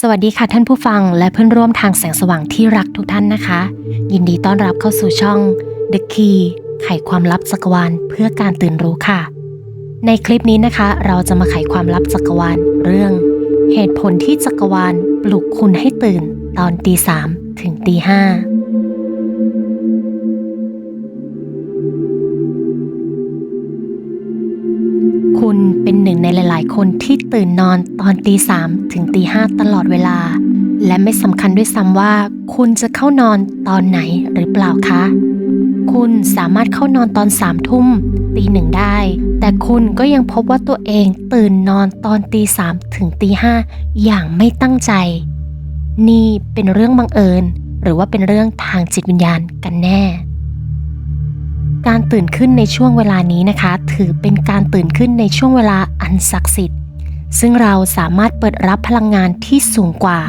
สวัสดีค่ะท่านผู้ฟังและเพื่อนร่วมทางแสงสว่างที่รักทุกท่านนะคะ ยินดีต้อนรับเข้าสู่ช่อง The Key ไขความลับจักรวาลเพื่อการตื่นรู้ค่ะ ในคลิปนี้นะคะ เราจะมาไขความลับจักรวาลเรื่อง เหตุผลที่จักรวาลปลุกคุณให้ตื่นตอนตีสามถึงตีห้า เป็นหนึ่งในหลาย ๆ คนที่ตื่นนอนตอนตีสามถึงตีห้าตลอดเวลา และไม่สำคัญด้วยซ้ำว่า คุณจะเข้านอนตอนไหนหรือเปล่าคะ คุณสามารถเข้านอนตอนสามทุ่มตีหนึ่งได้ แต่คุณก็ยังพบว่าตัวเองตื่นนอนตอนตีสามถึงตีห้าอย่างไม่ตั้งใจ นี่เป็นเรื่องบังเอิญ หรือว่าเป็นเรื่องทางจิตวิญญาณกันแน่ การตื่นขึ้นในช่วงเวลานี้นะคะ ถือเป็นการตื่นขึ้นในช่วงเวลาอันศักดิ์สิทธิ์ ซึ่งเราสามารถเปิดรับพลังงานที่สูงกว่า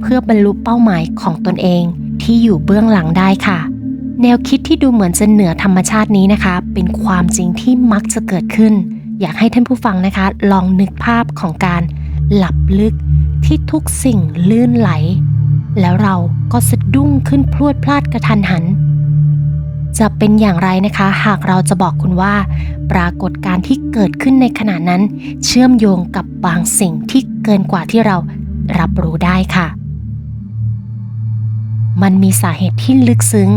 เพื่อบรรลุเป้าหมายของตนเองที่อยู่เบื้องหลังได้ค่ะ แนวคิดที่ดูเหมือนจะเหนือธรรมชาตินี้นะคะ เป็นความจริงที่มักจะเกิดขึ้น อยากให้ท่านผู้ฟังนะคะ ลองนึกภาพของการหลับลึกที่ทุกสิ่งลื่นไหล แล้วเราก็สะดุ้งขึ้นพรวดพลาดกระทันหัน จะเป็นอย่างไรนะคะ หากเราจะบอกคุณว่า ปรากฏการณ์ที่เกิดขึ้นในขณะนั้น เชื่อมโยงกับบางสิ่งที่เกินกว่าที่เรารับรู้ได้ค่ะ มันมีสาเหตุที่ลึกซึ้ง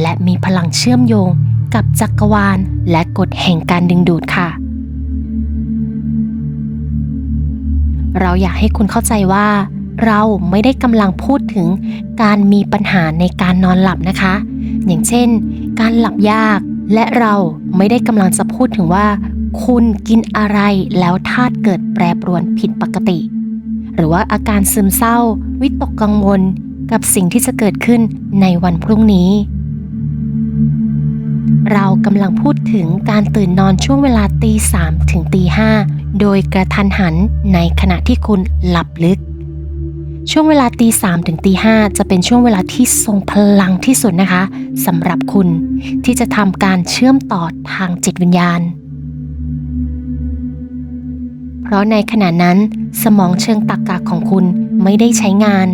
และมีพลังเชื่อมโยงกับจักรวาลและกฎแห่งการดึงดูดค่ะ เราอยากให้คุณเข้าใจว่า เราไม่ได้กำลังพูดถึงการมีปัญหาในการนอนหลับนะคะ อย่างเช่น การหลับยาก และเราไม่ได้กำลังจะพูดถึงว่า คุณกินอะไรแล้วธาตุเกิดแปรปรวนผิดปกติ หรือว่าอาการซึมเศร้า วิตกกังวล กับสิ่งที่จะเกิดขึ้นในวันพรุ่งนี้ เรากำลังพูดถึงการตื่นนอนช่วงเวลาตีสามถึงตีห้าโดยกระทันหันในขณะที่คุณหลับลึก ช่วงเวลาตีสามถึงตีห้าจะเป็นช่วงเวลาที่ทรงพลังที่สุดนะคะสำหรับคุณที่จะทำการเชื่อมต่อทางจิตวิญญาณ เพราะในขณะนั้น สมองเชิงตรรกะของคุณไม่ได้ใช้งาน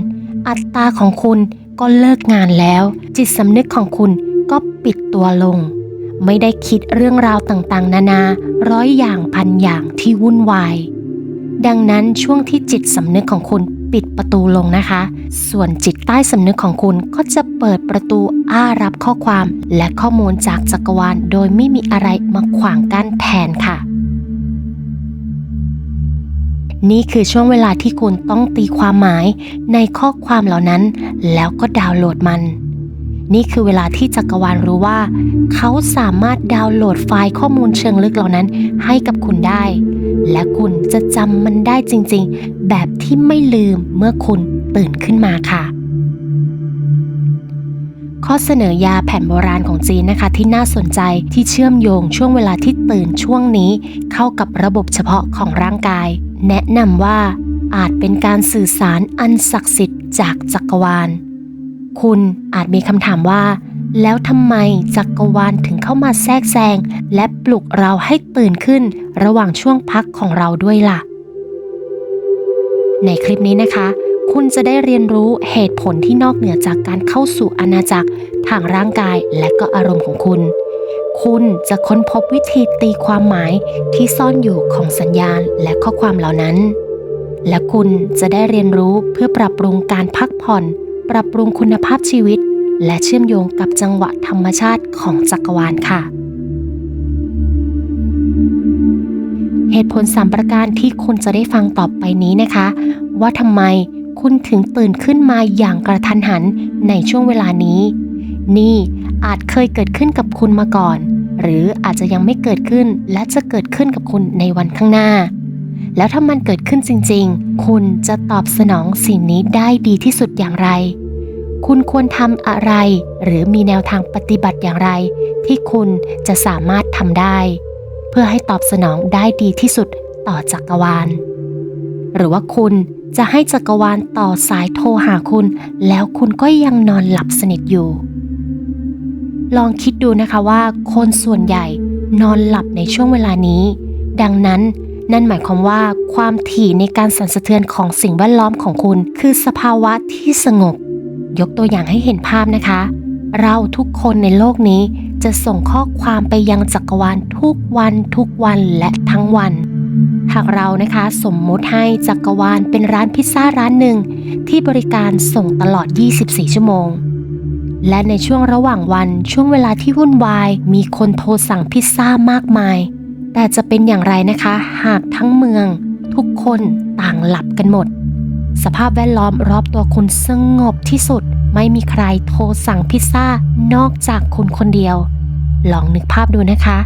อัตตาของคุณก็เลิกงานแล้ว จิตสำนึกของคุณก็ปิดตัวลง ไม่ได้คิดเรื่องราวต่างๆ นานาร้อยอย่างพันอย่างที่วุ่นวาย ดังนั้นช่วงที่จิตสำนึกของคุณ ปิดประตูลงนะคะ ส่วนจิตใต้สำนึกของคุณก็จะเปิดประตูอ้ารับข้อความ และข้อมูลจากจักรวาลโดยไม่มีอะไรมาขวางกั้นแทนค่ะ นี่คือช่วงเวลาที่คุณต้องตีความหมายในข้อความเหล่านั้น แล้วก็ดาวน์โหลดมัน นี่คือเวลาที่จักรวาลรู้ว่า เขาสามารถดาวน์โหลดไฟล์ข้อมูลเชิงลึกเหล่านั้นให้กับคุณได้ และคุณจะจำมันได้จริงๆ แบบที่ไม่ลืมเมื่อคุณตื่นขึ้นมาค่ะ ข้อเสนอยาแผ่นโบราณของจีนนะคะ ที่น่าสนใจที่เชื่อมโยงช่วงเวลาที่ตื่นช่วงนี้ เข้ากับระบบเฉพาะของร่างกาย แนะนำว่าอาจเป็นการสื่อสารอันศักดิ์สิทธิ์จากจักรวาล คุณอาจมีคำถามว่า แล้วทำไมจักรวาลถึงเข้ามาแทรกแซง และปลุกเราให้ตื่นขึ้นระหว่างช่วงพักของเราด้วยล่ะ ในคลิปนี้นะคะ คุณจะได้เรียนรู้เหตุผลที่นอกเหนือจากการเข้าสู่อาณาจักรทางร่างกายและก็อารมณ์ของคุณ คุณจะค้นพบวิธีตีความหมายที่ซ่อนอยู่ของสัญญาณและข้อความเหล่านั้น และคุณจะได้เรียนรู้เพื่อปรับปรุงการพักผ่อน ปรับปรุงคุณภาพชีวิต และเชื่อมโยงกับจังหวะธรรมชาติของจักรวาลค่ะ เหตุผลสามประการที่คุณจะได้ฟังต่อไปนี้นะคะ ว่าทำไมคุณถึงตื่นขึ้นมาอย่างกระทันหันในช่วงเวลานี้ นี่อาจเคยเกิดขึ้นกับคุณมาก่อน หรืออาจจะยังไม่เกิดขึ้นและจะเกิดขึ้นกับคุณในวันข้างหน้า แล้วถ้ามันเกิดขึ้นจริง ๆ คุณจะตอบสนองสิ่งนี้ได้ดีที่สุดอย่างไร คุณควรทำอะไร หรือมีแนวทางปฏิบัติอย่างไร ที่คุณจะสามารถทำได้ เพื่อให้ตอบสนองได้ดีที่สุดต่อจักรวาล หรือว่าคุณจะให้จักรวาลต่อสายโทรหาคุณ แล้วคุณก็ยังนอนหลับสนิทอยู่ ลองคิดดูนะคะว่าคนส่วนใหญ่นอนหลับในช่วงเวลานี้ ดังนั้น นั่นหมายความว่าความถี่ในการสั่นสะเทือนของสิ่งแวดล้อมของคุณ คือสภาวะที่สงบ ยกตัวอย่างให้เห็นภาพนะคะ เราทุกคนในโลกนี้จะส่งข้อความไปยังจักรวาลทุกวันทุกวันและทั้งวัน หากเรานะคะสมมุติให้จักรวาลเป็นร้านพิซซ่าร้านหนึ่ง ที่บริการส่งตลอด 24 ชั่วโมง และในช่วงระหว่างวันช่วงเวลาที่วุ่นวาย มีคนโทรสั่งพิซซ่ามากมาย แต่จะเป็นอย่างไรนะคะ หากทั้งเมือง ทุกคนต่างหลับกันหมด สภาพแวดล้อมรอบตัวคุณสงบที่สุด ไม่มีใครโทรสั่งพิซซ่านอกจากคุณคนเดียว ลองนึกภาพดูนะคะ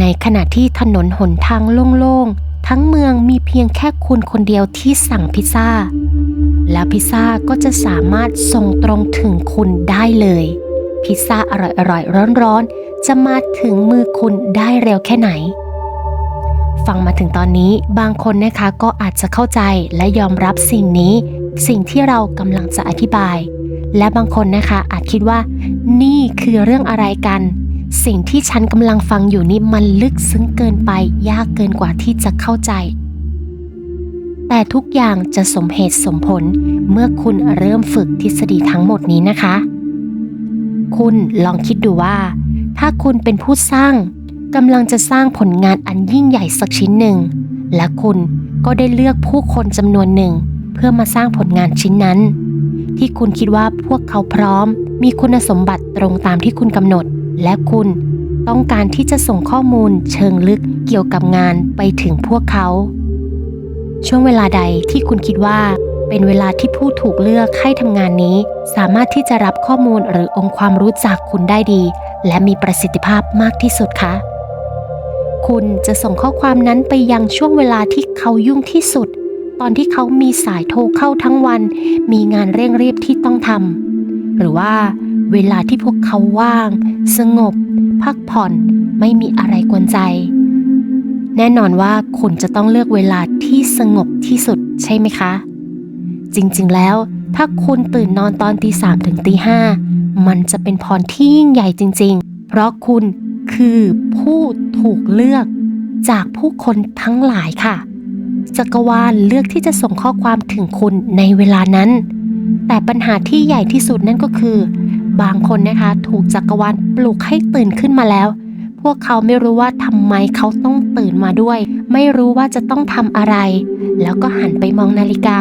ในขณะที่ถนนหนทางโล่งๆ ทั้งเมืองมีเพียงแค่คุณคนเดียวที่สั่งพิซซ่า แล้วพิซซ่าก็จะสามารถส่งตรงถึงคุณได้เลย พิซซ่าอร่อยๆร้อนๆจะมาถึงมือคุณได้เร็วแค่ไหน ฟังมาถึงตอนนี้ บางคนนะคะก็อาจจะเข้าใจและยอมรับสิ่งนี้ สิ่งที่เรากำลังจะอธิบาย และบางคนนะคะอาจคิดว่า นี่คือเรื่องอะไรกัน สิ่งที่ฉันกำลังฟังอยู่นี่มันลึกซึ้งเกินไป ยากเกินกว่าที่จะเข้าใจ แต่ทุกอย่างจะสมเหตุสมผลเมื่อคุณเริ่มฝึกทฤษฎีทั้งหมดนี้นะคะ คุณลองคิดดูว่า ถ้าคุณเป็นผู้สร้าง กำลังจะสร้างผลงานอันยิ่งใหญ่สักชิ้นหนึ่ง และคุณก็ได้เลือกผู้คนจำนวนหนึ่ง เพื่อมาสร้างผลงานชิ้นนั้น ที่คุณคิดว่าพวกเขาพร้อม มีคุณสมบัติตรงตามที่คุณกำหนด และคุณต้องการที่จะส่งข้อมูลเชิงลึกเกี่ยวกับงานไปถึงพวกเขา ช่วงเวลาใดที่คุณคิดว่า เป็นเวลาที่ผู้ถูกเลือกให้ทำงานนี้ สามารถที่จะรับข้อมูลหรือองค์ความรู้จากคุณได้ดี และมีประสิทธิภาพมากที่สุดคะ คุณจะส่งข้อความนั้นไปยังช่วงเวลาที่เขายุ่งที่สุด ตอนที่เขามีสายโทรเข้าทั้งวัน มีงานเร่งรีบที่ต้องทำหรือว่าเวลาที่พวกเขาว่าง สงบ พักผ่อน ไม่มีอะไรกวนใจ แน่นอนว่าคุณจะต้องเลือกเวลาที่สงบที่สุดใช่ไหมคะ จริงๆแล้ว ถ้าคุณตื่นนอนตอนตีสามถึงตีห้ามันจะเป็นพรที่ยิ่งใหญ่จริง ๆ เพราะคุณ คือผู้ถูกเลือกจากผู้คนทั้งหลายค่ะ จักรวาลเลือกที่จะส่งข้อความถึงคุณในเวลานั้น แต่ปัญหาที่ใหญ่ที่สุดนั่นก็คือ บางคนนะคะถูกจักรวาลปลุกให้ตื่นขึ้นมาแล้ว พวกเขาไม่รู้ว่าทำไมเขาต้องตื่นมาด้วย ไม่รู้ว่าจะต้องทำอะไร แล้วก็หันไปมองนาฬิกา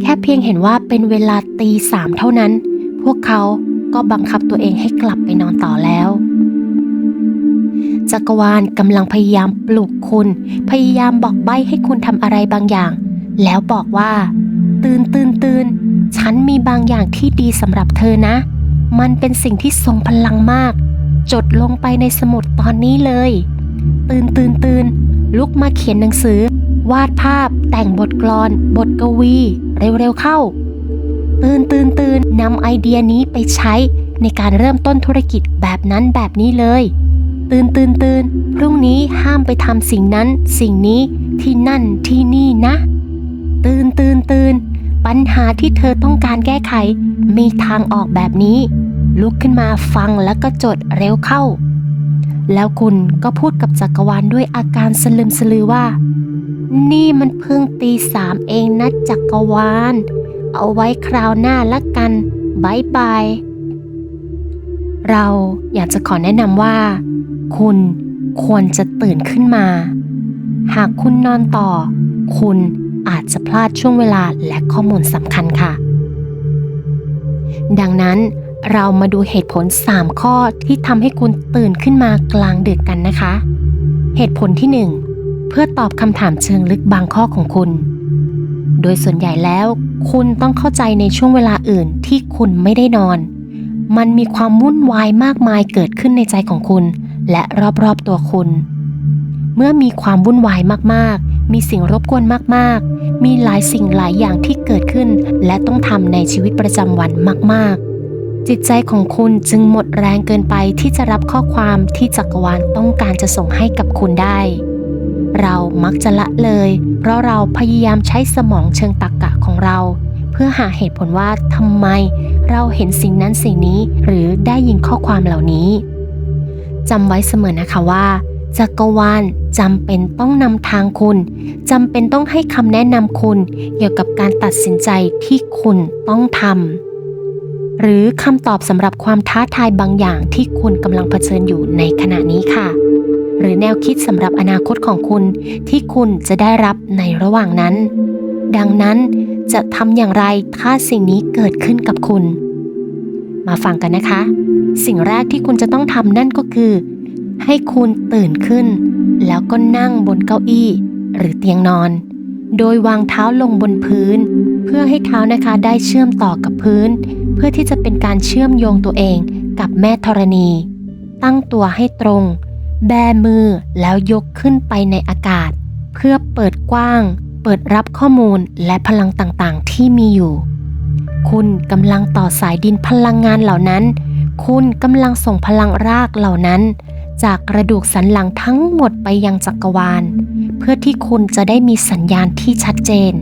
แค่เพียงเห็นว่าเป็นเวลาตีสามเท่านั้น พวกเขาก็บังคับตัวเองให้กลับไปนอนต่อแล้ว จักรวาลกำลังพยายามปลุกคุณ พยายามบอกใบ้ให้คุณทำอะไรบางอย่าง แล้วบอกว่า ตื่นตื่นตื่นฉันมีบางอย่างที่ดีสำหรับเธอนะ มันเป็นสิ่งที่ทรงพลังมาก จดลงไปในสมุดตอนนี้เลย ตื่นตื่นตื่นลุกมาเขียนหนังสือ วาดภาพ แต่งบทกลอน บทกวี เร็วๆเข้า ตื่นตื่นตื่นนำไอเดียนี้ไปใช้ในการเริ่มต้นธุรกิจแบบนั้นแบบนี้เลย ตื่นตื่นตื่นพรุ่งนี้ห้ามไปทำสิ่งนั้น สิ่งนี้ที่นั่นที่นี่นะ ตื่นตื่นตื่นปัญหาที่เธอต้องการแก้ไข มีทางออกแบบนี้ ลุกขึ้นมาฟังแล้วก็จดเร็วเข้า แล้วคุณก็พูดกับจักรวาลด้วยอาการสลึมสลือว่า นี่มันเพิ่งตีสามเองนะจักรวาล เอาไว้คราวหน้าละกันบายบายเราอยากจะขอแนะนำว่า คุณควรจะตื่นขึ้นมา หากคุณนอนต่อ คุณอาจจะพลาดช่วงเวลาและข้อมูลสำคัญค่ะ ดังนั้นเรามาดูเหตุผล 3 ข้อที่ทำให้คุณตื่นขึ้นมากลางดึกกันนะคะ เหตุผลที่ 1 เพื่อตอบคำถามเชิงลึกบางข้อของคุณ โดยส่วนใหญ่แล้ว คุณต้องเข้าใจในช่วงเวลาอื่นที่คุณไม่ได้นอน มันมีความวุ่นวายมากมายเกิดขึ้นในใจของคุณ และรอบๆตัวคุณ เมื่อมีความวุ่นวายมากๆ มีสิ่งรบกวนมากๆ มีหลายสิ่งหลายอย่างที่เกิดขึ้น และต้องทำในชีวิตประจำวันมากๆ จิตใจของคุณจึงหมดแรงเกินไปที่จะรับข้อความที่จักรวาลต้องการจะส่งให้กับคุณได้ เรามักจะละเลย เพราะเราพยายามใช้สมองเชิงตรรกกะของเราเพื่อหาเหตุผลว่าทำไม เราเห็นสิ่งนั้นสิ่งนี้หรือได้ยินข้อความเหล่านี้ จำไว้เสมอนะคะว่าจักรวาลจำเป็นต้องนำทางคุณจำเป็นต้องให้คำแนะนำคุณ เกี่ยวกับการตัดสินใจที่คุณต้องทำหรือคำตอบสำหรับความท้าทายบางอย่างที่คุณกำลังเผชิญอยู่ในขณะนี้ค่ะ หรือแนวคิดสำหรับอนาคตของคุณที่คุณจะได้รับในระหว่างนั้น ดังนั้นจะทำอย่างไรถ้าสิ่งนี้เกิดขึ้นกับคุณ มาฟังกันนะคะ สิ่งแรกที่คุณจะต้องทำนั่นก็คือ ให้คุณตื่นขึ้น แล้วก็นั่งบนเก้าอี้ หรือเตียงนอน โดยวางเท้าลงบนพื้น เพื่อให้เท้านะคะได้เชื่อมต่อกับพื้น เพื่อที่จะเป็นการเชื่อมโยงตัวเองกับแม่ธรณี ตั้งตัวให้ตรง แบมือแล้วยกขึ้นไปในอากาศ เพื่อเปิดกว้าง เปิดรับข้อมูลและพลังต่างๆ ที่มีอยู่ คุณกำลังต่อสายดินพลังงานเหล่านั้น คุณกำลังส่งพลังรากเหล่านั้น จากกระดูกสันหลังทั้งหมดไปยังจักรวาล เพื่อที่คุณจะได้มีสัญญาณที่ชัดเจน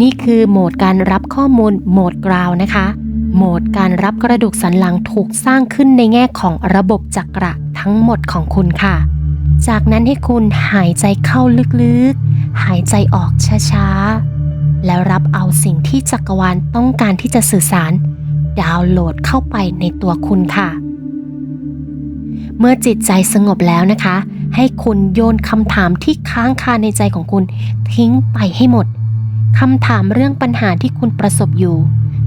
นี่คือโหมดการรับข้อมูลโหมดกราวนะคะ โหมดการรับกระดูกสันหลังถูกสร้างขึ้นในแง่ของระบบจักระทั้งหมดของคุณค่ะ จากนั้นให้คุณหายใจเข้าลึกๆ หายใจออกช้าๆ แล้วรับเอาสิ่งที่จักรวาลต้องการที่จะสื่อสาร ดาวน์โหลดเข้าไปในตัวคุณค่ะ เมื่อจิตใจสงบแล้วนะคะ ให้คุณโยนคำถามที่ค้างคาในใจของคุณทิ้งไปให้หมดคำถามเรื่องปัญหาที่คุณประสบอยู่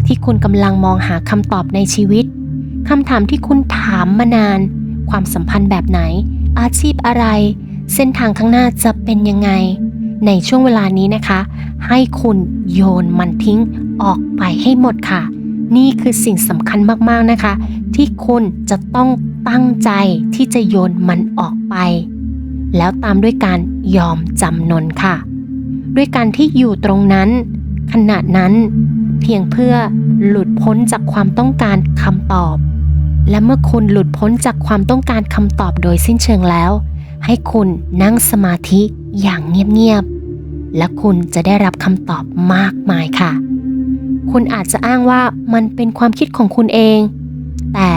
ที่คุณกำลังมองหาคำตอบในชีวิตคำถามที่คุณถามมานาน ความสัมพันธ์แบบไหน อาชีพอะไร เส้นทางข้างหน้าจะเป็นยังไง ในช่วงเวลานี้นะคะ ให้คุณโยนมันทิ้งออกไปให้หมดค่ะ นี่คือสิ่งสำคัญมากๆนะคะ ที่คุณจะต้องตั้งใจที่จะโยนมันออกไป แล้วตามด้วยการยอมจำนนค่ะ ด้วยการที่อยู่ตรงนั้น ขณะนั้นเพียงเพื่อหลุดพ้นจากความต้องการคำตอบ และเมื่อคุณหลุดพ้นจากความต้องการคำตอบโดยสิ้นเชิงแล้ว ให้คุณนั่งสมาธิอย่างเงียบๆ และคุณจะได้รับคำตอบมากมายค่ะ คุณอาจจะอ้างว่ามันเป็นความคิดของคุณเอง แต่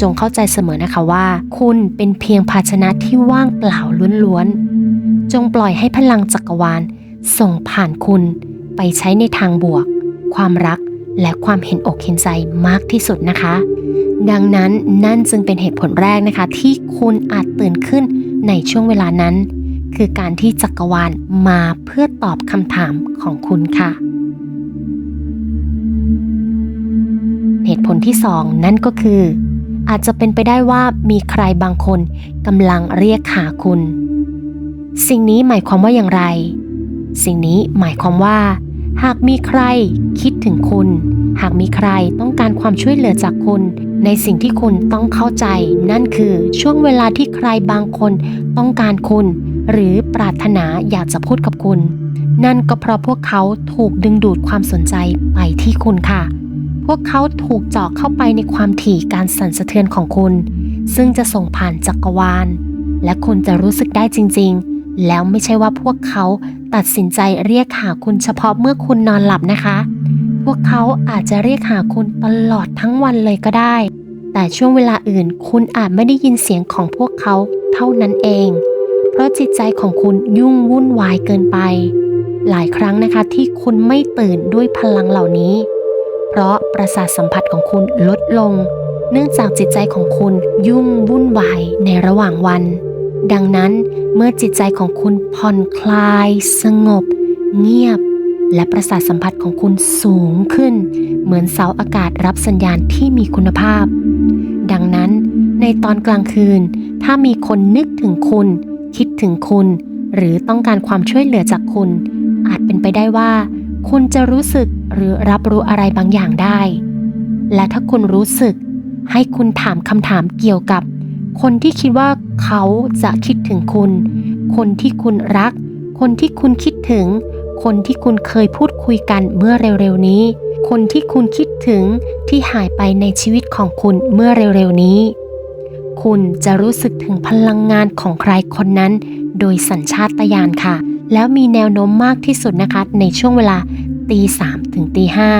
จงเข้าใจเสมอนะคะว่า คุณเป็นเพียงภาชนะที่ว่างเปล่าล้วนๆ จงปล่อยให้พลังจักรวาล ส่งผ่านคุณไปใช้ในทางบวก ความรักและความเห็นอกเห็นใจมากที่สุดนะคะ ดังนั้นนั่นจึงเป็นเหตุผลแรกนะคะ ที่คุณอาจตื่นขึ้นในช่วงเวลานั้น คือการที่จักรวาลมาเพื่อตอบคำถามของคุณค่ะ เหตุผลที่สองนั่นก็คือ อาจจะเป็นไปได้ว่ามีใครบางคนกำลังเรียกหาคุณ สิ่งนี้หมายความว่าอย่างไร สิ่งนี้หมายความว่า หากมีใครคิดถึงคุณ หากมีใครต้องการความช่วยเหลือจากคุณในสิ่งที่คุณต้องเข้าใจ นั่นคือช่วงเวลาที่ใครบางคนต้องการคุณ หรือปรารถนาอยากจะพูดกับคุณ นั่นก็เพราะพวกเขาถูกดึงดูดความสนใจไปที่คุณค่ะ พวกเขาถูกเจาะเข้าไปในความถี่การสั่นสะเทือนของคุณ ซึ่งจะส่งผ่านจักรวาล และคุณจะรู้สึกได้จริง ๆ แล้วไม่ใช่ว่าพวกเขาตัดสินใจเรียกหาคุณเฉพาะเมื่อคุณนอนหลับนะคะ พวกเขาอาจจะเรียกหาคุณตลอดทั้งวันเลยก็ได้ แต่ช่วงเวลาอื่นคุณอาจไม่ได้ยินเสียงของพวกเขาเท่านั้นเอง เพราะจิตใจของคุณยุ่งวุ่นวายเกินไป หลายครั้งนะคะที่คุณไม่ตื่นด้วยพลังเหล่านี้ เพราะประสาทสัมผัสของคุณลดลง เนื่องจากจิตใจของคุณยุ่งวุ่นวายในระหว่างวัน ดังนั้นเมื่อจิตใจของคุณผ่อนคลาย สงบ เงียบ และประสาทสัมผัสของคุณสูงขึ้น เหมือนเสาอากาศรับสัญญาณที่มีคุณภาพ ดังนั้นในตอนกลางคืนถ้ามีคนนึกถึงคุณ คิดถึงคุณ หรือต้องการความช่วยเหลือจากคุณ อาจเป็นไปได้ว่า คุณจะรู้สึกหรือรับรู้อะไรบางอย่างได้ และถ้าคุณรู้สึก ให้คุณถามคำถามเกี่ยวกับ คนที่คิดว่าเขาจะคิดถึงคุณ คนที่คุณรัก คนที่คุณคิดถึง คนที่คุณเคยพูดคุยกันเมื่อเร็วๆนี้ คนที่คุณคิดถึงที่หายไปในชีวิตของคุณเมื่อเร็วๆนี้ คุณจะรู้สึกถึงพลังงานของใครคนนั้น โดยสัญชาตญาณค่ะ แล้วมีแนวโน้มมากที่สุดนะคะ ในช่วงเวลาตีสามถึงตีห้า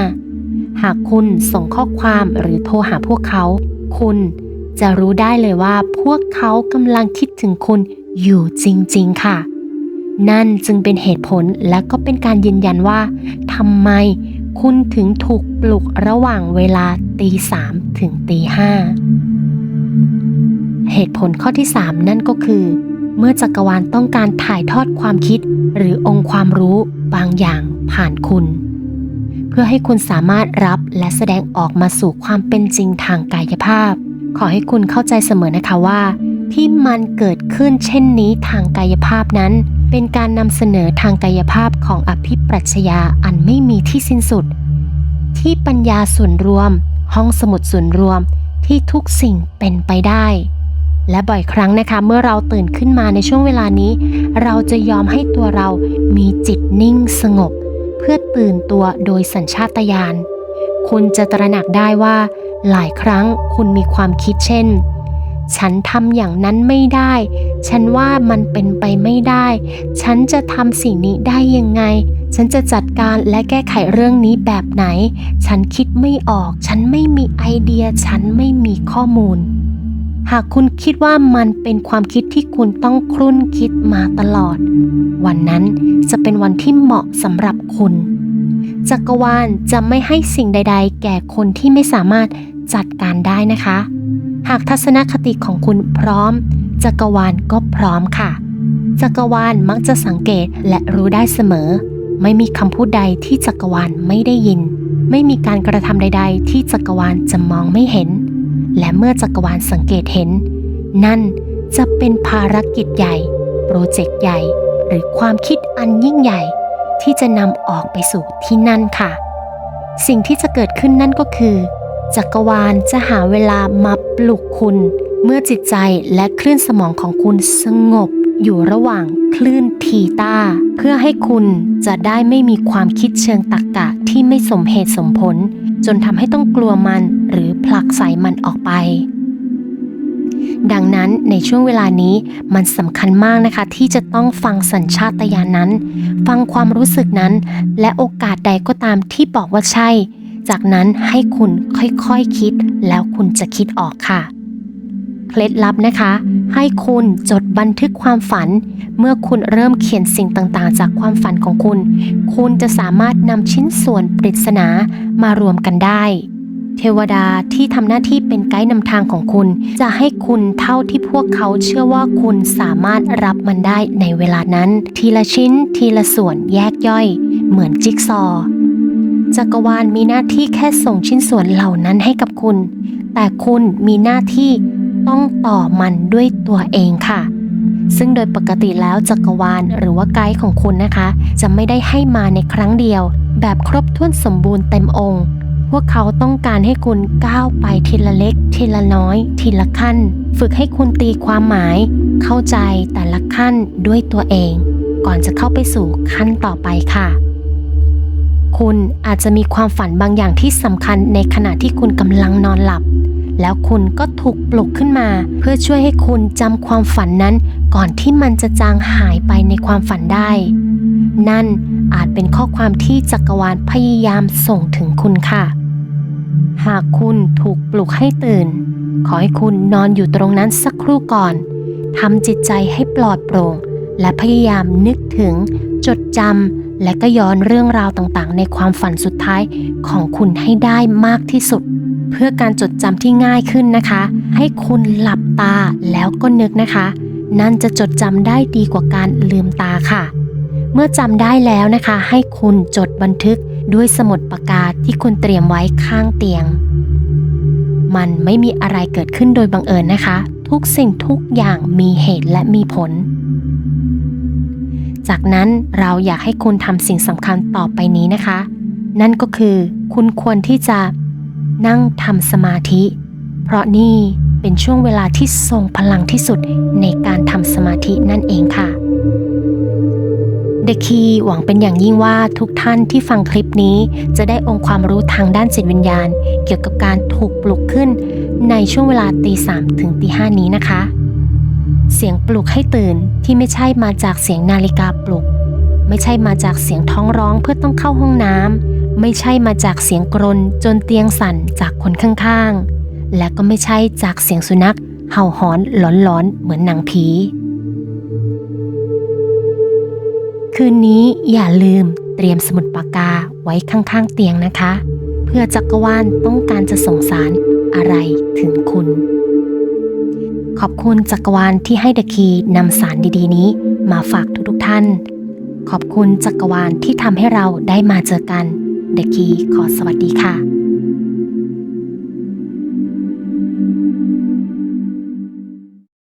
หากคุณส่งข้อความหรือโทรหาพวกเขา คุณจะรู้ได้เลยว่าพวกเขากำลังคิดถึงคุณอยู่จริงๆค่ะ นั่นจึงเป็นเหตุผลและก็เป็นการยืนยันว่าทำไมคุณถึงถูกปลุกระหว่างเวลาตีสามถึงตีห้า เหตุผลข้อที่ 3 นั่นก็คือ เมื่อจักรวาลต้องการถ่ายทอดความคิดหรือองค์ความรู้บางอย่างผ่านคุณ เพื่อให้คุณสามารถรับและแสดงออกมาสู่ความเป็นจริงทางกายภาพ ขอให้คุณเข้าใจเสมอนะคะว่า ที่มันเกิดขึ้นเช่นนี้ทางกายภาพนั้น เป็นการนำเสนอทางกายภาพของอภิปรัชญาอันไม่มีที่สิ้นสุด ที่ปัญญาส่วนรวม ห้องสมุดส่วนรวมที่ทุกสิ่งเป็นไปได้ และบ่อยครั้งนะคะ เมื่อเราตื่นขึ้นมาในช่วงเวลานี้ เราจะยอมให้ตัวเรามีจิตนิ่งสงบ เพื่อตื่นตัวโดยสัญชาตญาณคุณจะตระหนักได้ว่า หลายครั้งคุณมีความคิดเช่น ฉันทำอย่างนั้นไม่ได้ ฉันว่ามันเป็นไปไม่ได้ ฉันจะทำสิ่งนี้ได้ยังไง ฉันจะจัดการและแก้ไขเรื่องนี้แบบไหน ฉันคิดไม่ออก ฉันไม่มีไอเดีย ฉันไม่มีข้อมูล หากคุณคิดว่ามันเป็นความคิดที่คุณต้องครุ่นคิดมาตลอด วันนั้นจะเป็นวันที่เหมาะสำหรับคุณ จักรวาลจะไม่ให้สิ่งใด ๆ แก่คนที่ไม่สามารถจัดการได้นะคะ หากทัศนคติของคุณพร้อม จักรวาลก็พร้อมค่ะ จักรวาลมักจะสังเกตและรู้ได้เสมอ ไม่มีคำพูดใดที่จักรวาลไม่ได้ยิน ไม่มีการกระทำใด ๆ ที่จักรวาลจะมองไม่เห็น และเมื่อจักรวาลสังเกตเห็น นั่นจะเป็นภารกิจใหญ่ โปรเจกต์ใหญ่ หรือความคิดอันยิ่งใหญ่ ที่จะนำออกไปสู่ที่นั่นค่ะ สิ่งที่จะเกิดขึ้นนั่นก็คือ จักรวาลจะหาเวลามาปลุกคุณ เมื่อจิตใจและคลื่นสมองของคุณสงบอยู่ระหว่างคลื่นทีตาเพื่อให้คุณจะได้ไม่มีความคิดเชิงตรรกกะที่ไม่สมเหตุสมผล จนทำให้ต้องกลัวมัน ผลักใส่มันออกไป ดังนั้นในช่วงเวลานี้มันสำคัญมากนะคะ ที่จะต้องฟังสัญชาตญาณนั้น ฟังความรู้สึกนั้น และโอกาสใดก็ตามที่บอกว่าใช่ จากนั้นให้คุณค่อยๆคคิด แล้วคุณจะคิดออกค่ะเคล็ดลับนะคะ ให้คุณจดบันทึกความฝัน เมื่อคุณเริ่มเขียนสิ่งต่างๆ จากความฝันของคุณ คุณจะสามารถนำชิ้นส่วนปริศนามารวมกันได้ เทวดาที่ทำหน้าที่เป็นไกด์นำทางของคุณ จะให้คุณเท่าที่พวกเขาเชื่อว่าคุณสามารถรับมันได้ในเวลานั้น ทีละชิ้นทีละส่วนแยกย่อย เหมือนจิ๊กซอว์จักรวาลมีหน้าที่แค่ส่งชิ้นส่วนเหล่านั้นให้กับคุณ แต่คุณมีหน้าที่ต้องต่อมันด้วยตัวเองค่ะ ซึ่งโดยปกติแล้วจักรวาลหรือว่าไกด์ของคุณนะคะ จะไม่ได้ให้มาในครั้งเดียว แบบครบถ้วนสมบูรณ์เต็มองค์ พวกเขาต้องการให้คุณก้าวไปทีละเล็ก ทีละน้อย ทีละขั้น ฝึกให้คุณตีความหมาย เข้าใจแต่ละขั้นด้วยตัวเอง ก่อนจะเข้าไปสู่ขั้นต่อไปค่ะ คุณอาจจะมีความฝันบางอย่างที่สำคัญในขณะที่คุณกำลังนอนหลับ แล้วคุณก็ถูกปลุกขึ้นมา เพื่อช่วยให้คุณจำความฝันนั้น ก่อนที่มันจะจางหายไปในความฝันได้ นั่นอาจเป็นข้อความที่จักรวาลพยายามส่งถึงคุณค่ะ หากคุณถูกปลุกให้ตื่น ขอให้คุณนอนอยู่ตรงนั้นสักครู่ก่อนทำจิตใจให้ปลอดโปร่ง และพยายามนึกถึง จดจำและก็ย้อนเรื่องราวต่างๆ ในความฝันสุดท้ายของคุณให้ได้มากที่สุด เพื่อการจดจำที่ง่ายขึ้นนะคะ ให้คุณหลับตาแล้วก็นึกนะคะ นั่นจะจดจำได้ดีกว่าการลืมตาค่ะ เมื่อจำได้แล้วนะคะ ให้คุณจดบันทึก ด้วยสมุดปากกาที่คุณเตรียมไว้ข้างเตียง มันไม่มีอะไรเกิดขึ้นโดยบังเอิญนะคะ ทุกสิ่งทุกอย่างมีเหตุและมีผล จากนั้นเราอยากให้คุณทำสิ่งสำคัญต่อไปนี้นะคะ นั่นก็คือคุณควรที่จะนั่งทำสมาธิ เพราะนี่เป็นช่วงเวลาที่ทรงพลังที่สุดในการทำสมาธินั่นเองค่ะ เดคีหวังเป็นอย่างยิ่งว่าทุกท่านที่ฟังคลิปนี้ จะได้องค์ความรู้ทางด้านจิตวิญญาณ เกี่ยวกับการถูกปลุกขึ้น ในช่วงเวลาตีสามถึงตีห้านี้นะคะ เสียงปลุกให้ตื่นที่ไม่ใช่มาจากเสียงนาฬิกาปลุก ไม่ใช่มาจากเสียงท้องร้องเพื่อต้องเข้าห้องน้ำไม่ใช่มาจากเสียงกรนจนเตียงสั่นจากคนข้างๆ และก็ไม่ใช่จากเสียงสุนัขเห่าหอนหลอนๆเหมือนหนังผี คืนนี้อย่าลืมเตรียมสมุดปากกาไว้ข้างๆเตียงนะคะ เพื่อจักรวาลต้องการจะส่งสารอะไรถึงคุณ ขอบคุณจักรวาลที่ให้เดอะคีนำสารดีๆ นี้มาฝากทุกๆท่าน ขอบคุณจักรวาลที่ทำให้เราได้มาเจอกัน เดอะคีขอสวัสดีค่ะ